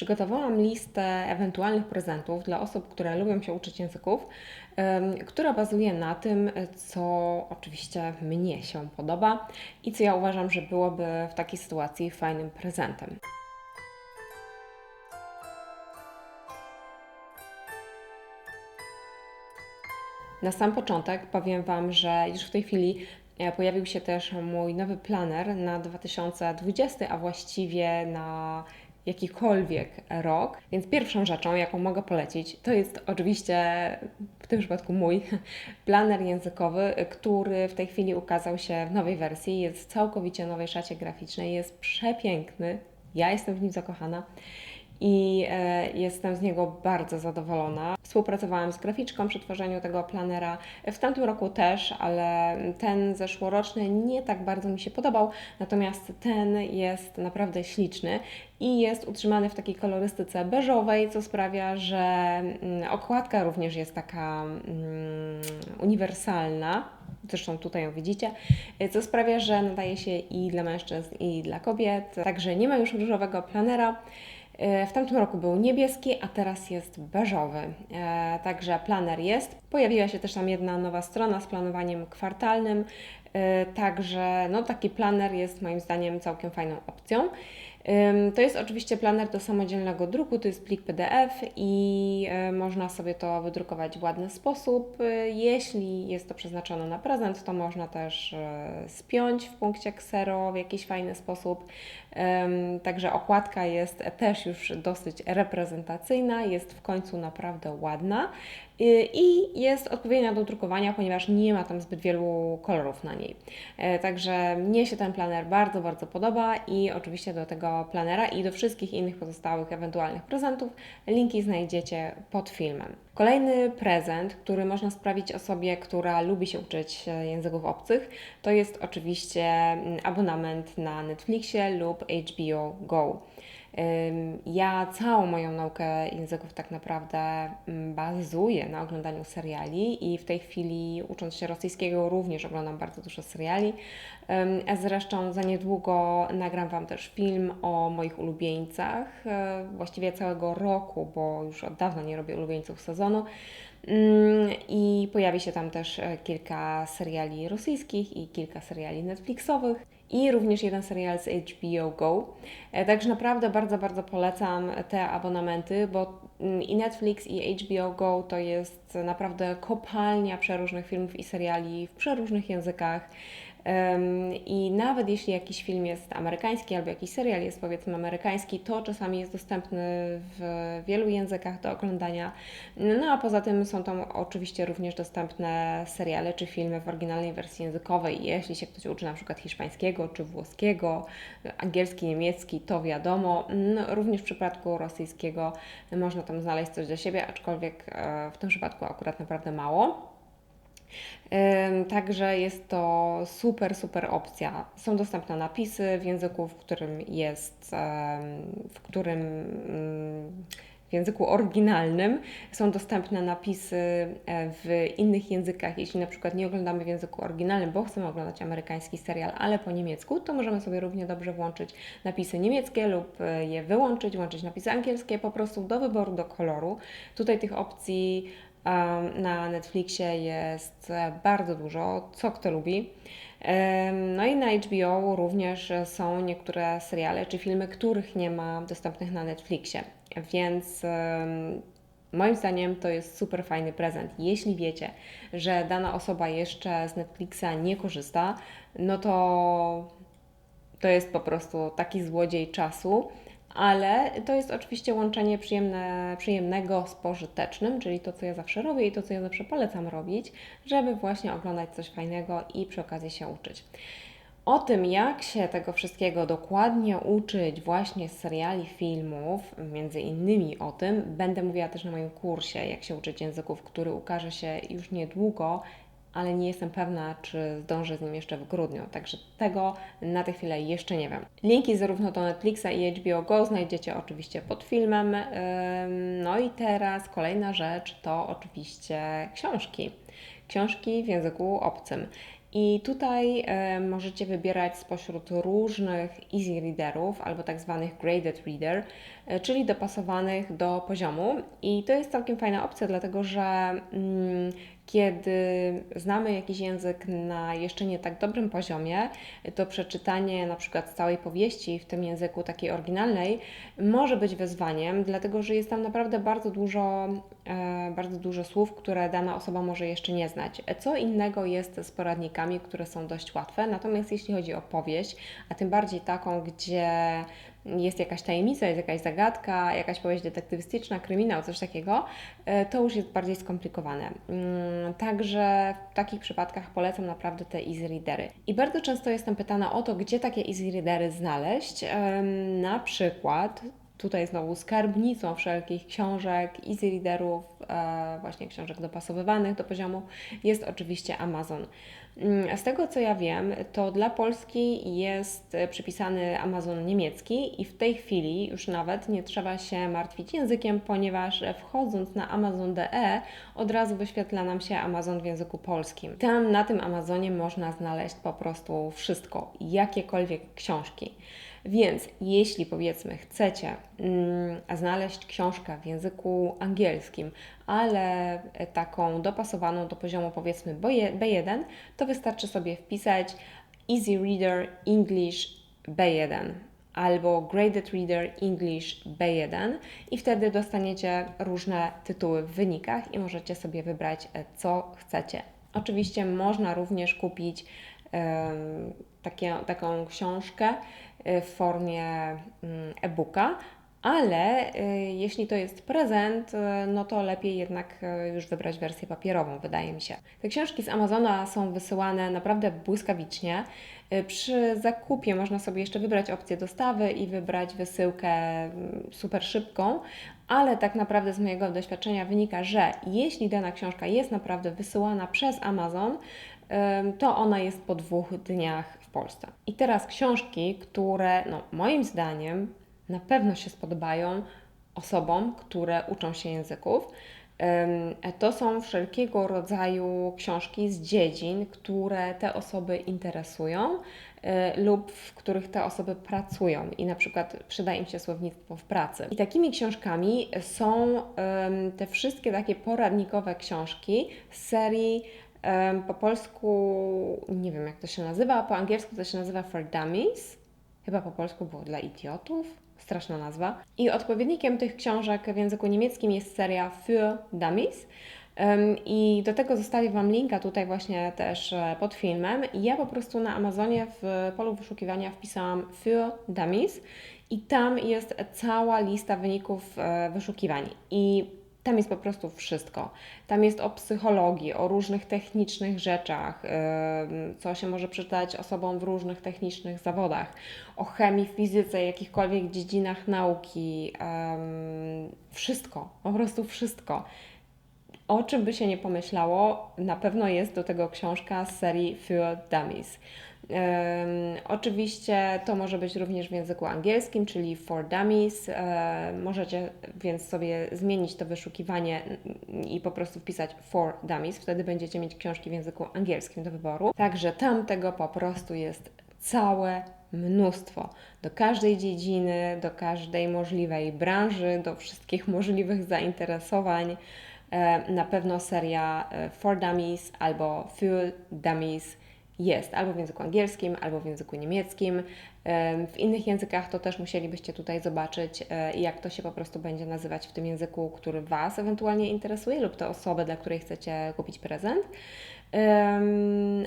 Przygotowałam listę ewentualnych prezentów dla osób, które lubią się uczyć języków, która bazuje na tym, co oczywiście mnie się podoba i co ja uważam, że byłoby w takiej sytuacji fajnym prezentem. Na sam początek powiem Wam, że już w tej chwili e, pojawił się też mój nowy planer na 2020, a właściwie na jakikolwiek rok. Więc pierwszą rzeczą, jaką mogę polecić, to jest oczywiście w tym przypadku mój planer językowy, który w tej chwili ukazał się w nowej wersji. Jest w całkowicie nowej szacie graficznej, jest przepiękny. Ja jestem w nim zakochana i e, jestem z niego bardzo zadowolona. Współpracowałam z graficzką przy tworzeniu tego planera. W tamtym roku też, ale ten zeszłoroczny nie tak bardzo mi się podobał, natomiast ten jest naprawdę śliczny i jest utrzymany w takiej kolorystyce beżowej, co sprawia, że mm, okładka również jest taka mm, uniwersalna. Zresztą tutaj ją widzicie, co sprawia, że nadaje się i dla mężczyzn, i dla kobiet. Także nie ma już różowego planera. E, w tamtym roku był niebieski, a teraz jest beżowy. E, także planer jest. Pojawiła się też tam jedna nowa strona z planowaniem kwartalnym. E, także no, taki planer jest moim zdaniem całkiem fajną opcją. To jest oczywiście planer do samodzielnego druku, to jest plik PDF i e, można sobie to wydrukować w ładny sposób. E, jeśli jest to przeznaczone na prezent, to można też e, spiąć w punkcie ksero w jakiś fajny sposób. Także okładka jest też już dosyć reprezentacyjna, jest w końcu naprawdę ładna i jest odpowiednia do drukowania, ponieważ nie ma tam zbyt wielu kolorów na niej. Także mnie się ten planer bardzo, bardzo podoba i oczywiście do tego planera i do wszystkich innych pozostałych ewentualnych prezentów linki znajdziecie pod filmem. Kolejny prezent, który można sprawić osobie, która lubi się uczyć e, języków obcych, to jest oczywiście mm, abonament na Netflixie lub HBO Go. Ja całą moją naukę języków tak naprawdę mm, bazuję na oglądaniu seriali i w tej chwili ucząc się rosyjskiego również oglądam bardzo dużo seriali. Zresztą za niedługo nagram Wam też film o moich ulubieńcach, e, właściwie całego roku, bo już od dawna nie robię ulubieńców sezonu. Mm, I pojawi się tam też e, kilka seriali rosyjskich i kilka seriali Netflixowych i również jeden serial z HBO Go. E, także naprawdę bardzo, bardzo polecam te abonamenty, bo mm, i Netflix i HBO Go to jest naprawdę kopalnia przeróżnych filmów i seriali w przeróżnych językach. I nawet jeśli jakiś film jest amerykański albo jakiś serial jest powiedzmy amerykański, to czasami jest dostępny w wielu językach do oglądania. No a poza tym są tam oczywiście również dostępne seriale czy filmy w oryginalnej wersji językowej. Jeśli się ktoś uczy na przykład hiszpańskiego czy włoskiego, angielski, niemiecki, to wiadomo. No, również w przypadku rosyjskiego można tam znaleźć coś dla siebie, aczkolwiek e, w tym przypadku akurat naprawdę mało. Także jest to super, super opcja. Są dostępne napisy w języku, w którym jest, w którym mm, w języku oryginalnym. Są dostępne napisy e, w innych językach. Jeśli na przykład nie oglądamy w języku oryginalnym, bo chcemy oglądać amerykański serial, ale po niemiecku, to możemy sobie równie dobrze włączyć napisy niemieckie lub e, je wyłączyć, włączyć napisy angielskie, po prostu do wyboru, do koloru. Tutaj tych opcji na Netflixie jest bardzo dużo, co kto lubi. No i na HBO również są niektóre seriale czy filmy, których nie ma dostępnych na Netflixie. Więc moim zdaniem to jest super fajny prezent. Jeśli wiecie, że dana osoba jeszcze z Netflixa nie korzysta, no to to jest po prostu taki złodziej czasu ale to jest oczywiście łączenie przyjemne, przyjemnego z pożytecznym, czyli to, co ja zawsze robię i to, co ja zawsze polecam robić, żeby właśnie oglądać coś fajnego i przy okazji się uczyć. O tym, jak się tego wszystkiego dokładnie uczyć właśnie z seriali, filmów, między innymi o tym, będę mówiła też na moim kursie, jak się uczyć języków, który ukaże się już niedługo ale nie jestem pewna, czy zdążę z nim jeszcze w grudniu, także tego na tę chwilę jeszcze nie wiem. Linki zarówno do Netflixa i HBO Go znajdziecie oczywiście pod filmem. No i teraz kolejna rzecz to oczywiście książki. Książki w języku obcym. I tutaj e, możecie wybierać spośród różnych easy readerów albo tak zwanych graded reader. e, czyli dopasowanych do poziomu. I to jest całkiem fajna opcja, dlatego że mm, kiedy znamy jakiś język na jeszcze nie tak dobrym poziomie, to przeczytanie na przykład całej powieści w tym języku takiej oryginalnej może być wyzwaniem, dlatego że jest tam naprawdę bardzo dużo, e, bardzo dużo słów, które dana osoba może jeszcze nie znać. Co innego jest z poradnikami, które są dość łatwe, natomiast jeśli chodzi o powieść, a tym bardziej taką, gdzie jest jakaś tajemnica, jest jakaś zagadka, jakaś powieść detektywistyczna, kryminał, coś takiego, e, to już jest bardziej skomplikowane. Mm, także w takich przypadkach polecam naprawdę te easy readery. I bardzo często jestem pytana o to, gdzie takie easy readery znaleźć. Na przykład tutaj znowu skarbnicą wszelkich książek, easy readerów, e, właśnie książek dopasowywanych do poziomu jest oczywiście Amazon. Mm, z tego co ja wiem, to dla Polski jest przypisany Amazon niemiecki i w tej chwili już nawet nie trzeba się martwić językiem, ponieważ wchodząc na amazon.de od razu wyświetla nam się Amazon w języku polskim. Tam na tym Amazonie można znaleźć po prostu wszystko, jakiekolwiek książki. Więc jeśli powiedzmy chcecie mm, znaleźć książkę w języku angielskim, ale taką dopasowaną do poziomu powiedzmy B1, to wystarczy sobie wpisać Easy Reader English B1 albo Graded Reader English B1 i wtedy dostaniecie różne tytuły w wynikach i możecie sobie wybrać e, co chcecie. Oczywiście można również kupić takie, taką książkę w formie mm, e-booka, ale y, jeśli to jest prezent, y, no to lepiej jednak już wybrać wersję papierową, wydaje mi się. Te książki z Amazona są wysyłane naprawdę błyskawicznie. Przy zakupie można sobie jeszcze wybrać opcję dostawy i wybrać wysyłkę mm, super szybką, ale tak naprawdę z mojego doświadczenia wynika, że jeśli dana książka jest naprawdę wysyłana przez Amazon, to ona jest po dwóch dniach w Polsce. I teraz książki, które no, moim zdaniem na pewno się spodobają osobom, które uczą się języków. To są wszelkiego rodzaju książki z dziedzin, które te osoby interesują e, lub w których te osoby pracują i na przykład przyda im się słownictwo w pracy. I takimi książkami są te wszystkie takie poradnikowe książki z serii po polsku nie wiem jak to się nazywa, po angielsku to się nazywa For Dummies. Chyba po polsku było dla idiotów. Straszna nazwa. I odpowiednikiem tych książek w języku niemieckim jest seria Für Dummies. I do tego zostawię Wam linka tutaj właśnie też e, pod filmem. Ja po prostu na Amazonie w polu wyszukiwania wpisałam Für Dummies i tam jest cała lista wyników e, wyszukiwań. I tam jest po prostu wszystko. Tam jest o psychologii, o różnych technicznych rzeczach, co się może przeczytać osobom w różnych technicznych zawodach, o chemii, fizyce, jakichkolwiek dziedzinach nauki. Wszystko, po prostu wszystko. O czym by się nie pomyślało, na pewno jest do tego książka z serii Für Dummies. Oczywiście to może być również w języku angielskim, czyli for dummies. Możecie więc sobie zmienić to wyszukiwanie i po prostu wpisać for dummies. Wtedy będziecie mieć książki w języku angielskim do wyboru. Także tam tego po prostu jest całe mnóstwo. Do każdej dziedziny, do każdej możliwej branży, do wszystkich możliwych zainteresowań. Na pewno seria e, For Dummies albo Für Dummies jest albo w języku angielskim, albo w języku niemieckim. W innych językach to też musielibyście tutaj zobaczyć, e, jak to się po prostu będzie nazywać w tym języku, który Was ewentualnie interesuje, lub te osoby, dla której chcecie kupić prezent.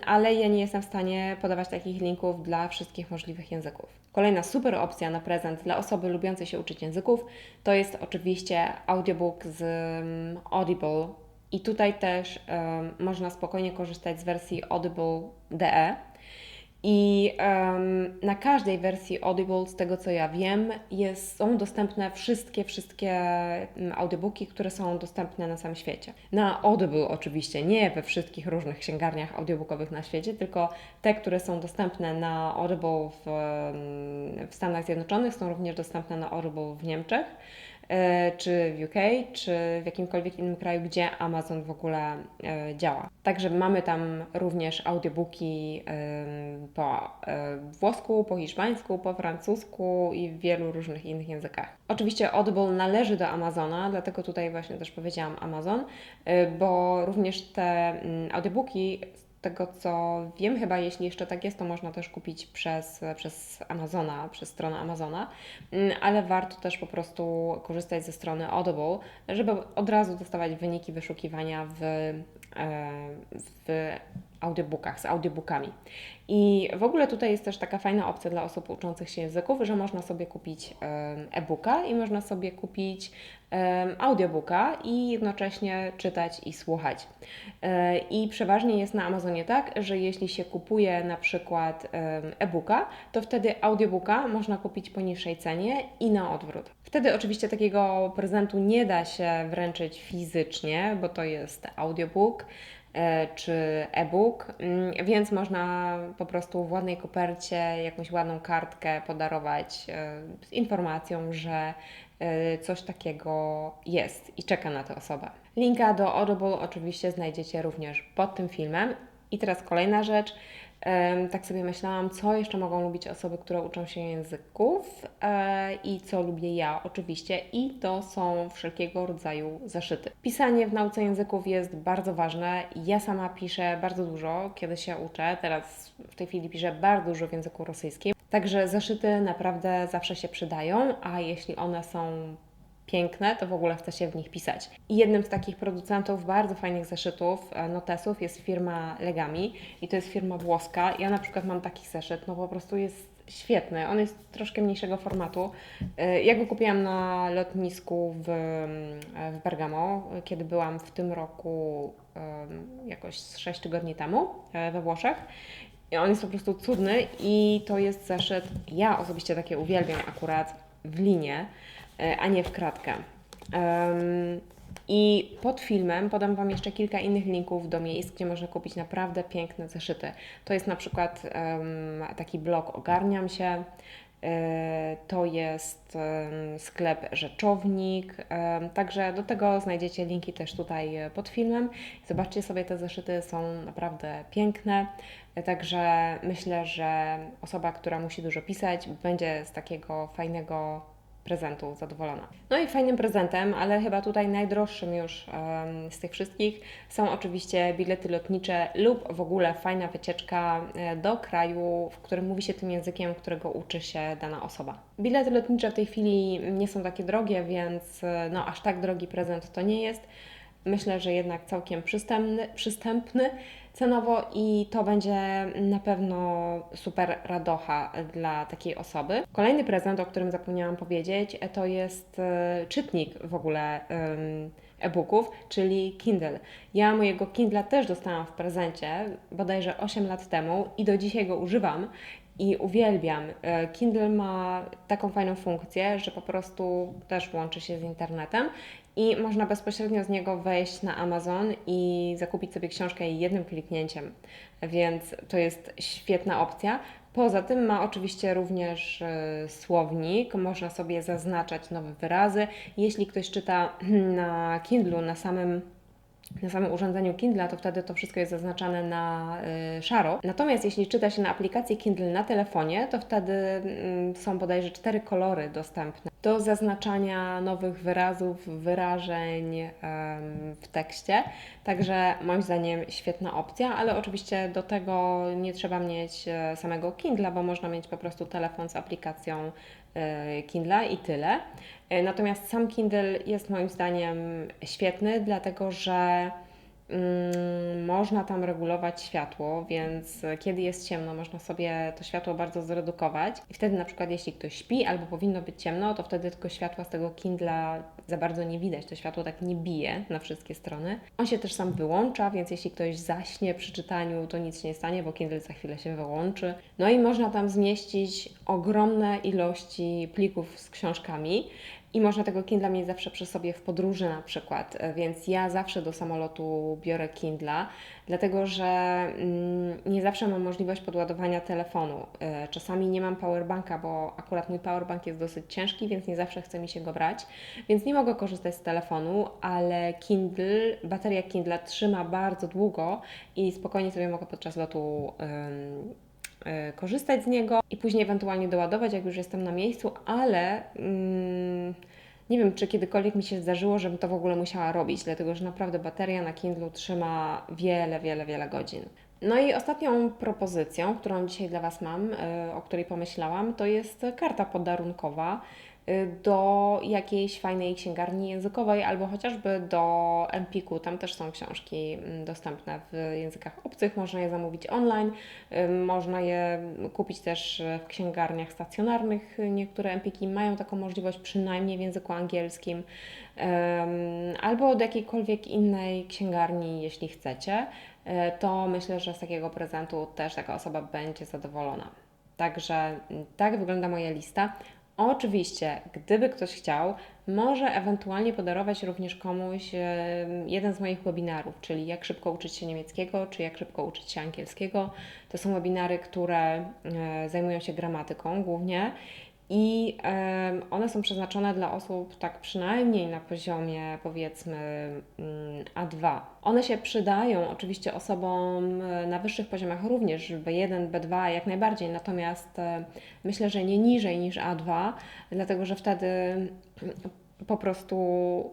Ale ja nie jestem w stanie podawać takich linków dla wszystkich możliwych języków. Kolejna super opcja na prezent dla osoby lubiącej się uczyć języków to jest oczywiście audiobook z Audible i tutaj też można spokojnie korzystać z wersji Audible.de. I um, na każdej wersji Audible, z tego co ja wiem, jest, są dostępne wszystkie, wszystkie audiobooki, które są dostępne na całym świecie. Na Audible oczywiście, nie we wszystkich różnych księgarniach audiobookowych na świecie, tylko te, które są dostępne na Audible w, w Stanach Zjednoczonych, są również dostępne na Audible w Niemczech. E, czy w UK, czy w jakimkolwiek innym kraju, gdzie Amazon w ogóle e, działa. Także mamy tam również audiobooki po e, włosku, po hiszpańsku, po francusku i w wielu różnych innych językach. Oczywiście Audible należy do Amazona, dlatego tutaj właśnie też powiedziałam Amazon, bo również te mm, audiobooki tego co wiem, chyba jeśli jeszcze tak jest, to można też kupić przez, przez Amazona, przez stronę Amazona, Mm, ale warto też po prostu korzystać ze strony Audible, żeby od razu dostawać wyniki wyszukiwania w, e, w audiobookach, z audiobookami. I w ogóle tutaj jest też taka fajna opcja dla osób uczących się języków, że można sobie kupić e-booka i można sobie kupić audiobooka i jednocześnie czytać i słuchać. E, I przeważnie jest na Amazonie tak, że jeśli się kupuje na przykład e-booka, to wtedy audiobooka można kupić po niższej cenie i na odwrót. Wtedy oczywiście takiego prezentu nie da się wręczyć fizycznie, bo to jest audiobook czy e-book, mm, więc można po prostu w ładnej kopercie jakąś ładną kartkę podarować e, z informacją, że e, coś takiego jest i czeka na tę osobę. Linka do Audible oczywiście znajdziecie również pod tym filmem. I teraz kolejna rzecz. Tak sobie myślałam, co jeszcze mogą lubić osoby, które uczą się języków e, i co lubię ja oczywiście i to są wszelkiego rodzaju zeszyty. Pisanie w nauce języków jest bardzo ważne. Ja sama piszę bardzo dużo, kiedy się uczę. Teraz w tej chwili piszę bardzo dużo w języku rosyjskim. Także zeszyty naprawdę zawsze się przydają, a jeśli one są piękne, to w ogóle chce się w nich pisać. I jednym z takich producentów bardzo fajnych zeszytów, e, notesów jest firma Legami i to jest firma włoska. Ja na przykład mam taki zeszyt, no po prostu jest świetny. On jest troszkę mniejszego formatu. E, Ja go kupiłam na lotnisku w, mm, w Bergamo, kiedy byłam w tym roku jakoś z 6 tygodni temu e, we Włoszech. On jest po prostu cudny i to jest zeszyt, ja osobiście takie uwielbiam akurat w linie, e, a nie w kratkę. I pod filmem podam Wam jeszcze kilka innych linków do miejsc, gdzie można kupić naprawdę piękne zeszyty. To jest na przykład taki blog Ogarniam się, e, to jest sklep Rzeczownik, także do tego znajdziecie linki też tutaj e, pod filmem. Zobaczcie sobie, te zeszyty są naprawdę piękne, e, także myślę, że osoba, która musi dużo pisać, będzie z takiego fajnego prezentu zadowolona. No i fajnym prezentem, ale chyba tutaj najdroższym już em, z tych wszystkich są oczywiście bilety lotnicze lub w ogóle fajna wycieczka e, do kraju, w którym mówi się tym językiem, którego uczy się dana osoba. Bilety lotnicze w tej chwili nie są takie drogie, więc e, no aż tak drogi prezent to nie jest. Myślę, że jednak całkiem przystępny, przystępny cenowo i to będzie na pewno super radocha dla takiej osoby. Kolejny prezent, o którym zapomniałam powiedzieć, e, to jest e, czytnik w ogóle e-booków, czyli Kindle. Ja mojego Kindla też dostałam w prezencie bodajże 8 lat temu i do dzisiaj go używam i uwielbiam. E, Kindle ma taką fajną funkcję, że po prostu też łączy się z internetem i można bezpośrednio z niego wejść na Amazon i zakupić sobie książkę jednym kliknięciem, więc to jest świetna opcja. Poza tym ma oczywiście również e, słownik, można sobie zaznaczać nowe wyrazy. Jeśli ktoś czyta na Kindlu, na samym na samym urządzeniu Kindle, to wtedy to wszystko jest zaznaczane na y, szaro. Natomiast jeśli czyta się na aplikacji Kindle na telefonie, to wtedy mm, są bodajże cztery kolory dostępne do zaznaczania nowych wyrazów, wyrażeń w tekście. Także moim zdaniem świetna opcja, ale oczywiście do tego nie trzeba mieć e, samego Kindla, bo można mieć po prostu telefon z aplikacją e, Kindla i tyle. E, Natomiast sam Kindle jest moim zdaniem świetny, dlatego że można tam regulować światło, więc kiedy jest ciemno, można sobie to światło bardzo zredukować. I wtedy na przykład jeśli ktoś śpi albo powinno być ciemno, to wtedy tylko światła z tego Kindla za bardzo nie widać. To światło tak nie bije na wszystkie strony. On się też sam wyłącza, więc jeśli ktoś zaśnie przy czytaniu, to nic się nie stanie, bo Kindle za chwilę się wyłączy. No i można tam zmieścić ogromne ilości plików z książkami. I można tego Kindla mieć zawsze przy sobie w podróży na przykład, E, więc ja zawsze do samolotu biorę Kindla, dlatego że mm, nie zawsze mam możliwość podładowania telefonu. E, Czasami nie mam powerbanka, bo akurat mój powerbank jest dosyć ciężki, więc nie zawsze chce mi się go brać, więc nie mogę korzystać z telefonu, ale Kindle, bateria Kindla trzyma bardzo długo i spokojnie sobie mogę podczas lotu korzystać z niego i później ewentualnie doładować, jak już jestem na miejscu, ale mm, nie wiem, czy kiedykolwiek mi się zdarzyło, żebym to w ogóle musiała robić, dlatego że naprawdę bateria na Kindle trzyma wiele, wiele, wiele godzin. No i ostatnią propozycją, którą dzisiaj dla Was mam, y, o której pomyślałam, to jest karta podarunkowa do jakiejś fajnej księgarni językowej albo chociażby do Empiku. Tam też są książki mm, dostępne w językach obcych, można je zamówić online, y, można je kupić też w księgarniach stacjonarnych. Niektóre Empiki mają taką możliwość, przynajmniej w języku angielskim, albo od jakiejkolwiek innej księgarni, jeśli chcecie. E, To myślę, że z takiego prezentu też taka osoba będzie zadowolona. Także mm, tak wygląda moja lista. Oczywiście, gdyby ktoś chciał, może ewentualnie podarować również komuś e, jeden z moich webinarów, czyli jak szybko uczyć się niemieckiego, czy jak szybko uczyć się angielskiego. To są webinary, które e, zajmują się gramatyką głównie i one są przeznaczone dla osób tak przynajmniej na poziomie powiedzmy mm, A2. One się przydają oczywiście osobom e, na wyższych poziomach również, B1, B2 jak najbardziej, natomiast e, myślę, że nie niżej niż A2, dlatego że wtedy po prostu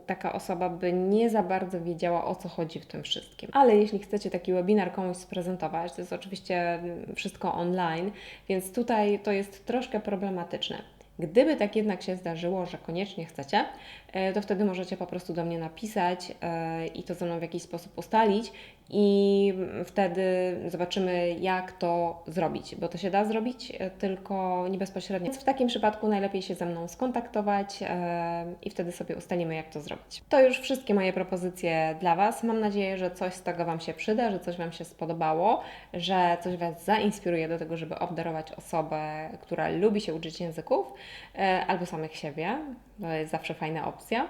taka osoba by nie za bardzo wiedziała o co chodzi w tym wszystkim. Ale jeśli chcecie taki webinar komuś sprezentować, to jest oczywiście wszystko online, więc tutaj to jest troszkę problematyczne. Gdyby tak jednak się zdarzyło, że koniecznie chcecie, e, to wtedy możecie po prostu do mnie napisać e, i to ze mną w jakiś sposób ustalić i wtedy zobaczymy, jak to zrobić, bo to się da zrobić, e, tylko nie bezpośrednio. Więc w takim przypadku najlepiej się ze mną skontaktować e, i wtedy sobie ustalimy, jak to zrobić. To już wszystkie moje propozycje dla Was. Mam nadzieję, że coś z tego Wam się przyda, że coś Wam się spodobało, że coś Was zainspiruje do tego, żeby obdarować osobę, która lubi się uczyć języków e, albo samych siebie. To jest zawsze fajna opcja.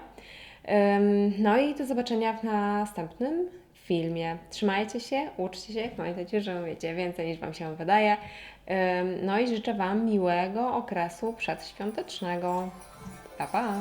No i do zobaczenia w następnym filmie. Trzymajcie się, uczcie się, pamiętajcie, że umiecie więcej niż Wam się wydaje. No i życzę Wam miłego okresu przedświątecznego. Pa, pa!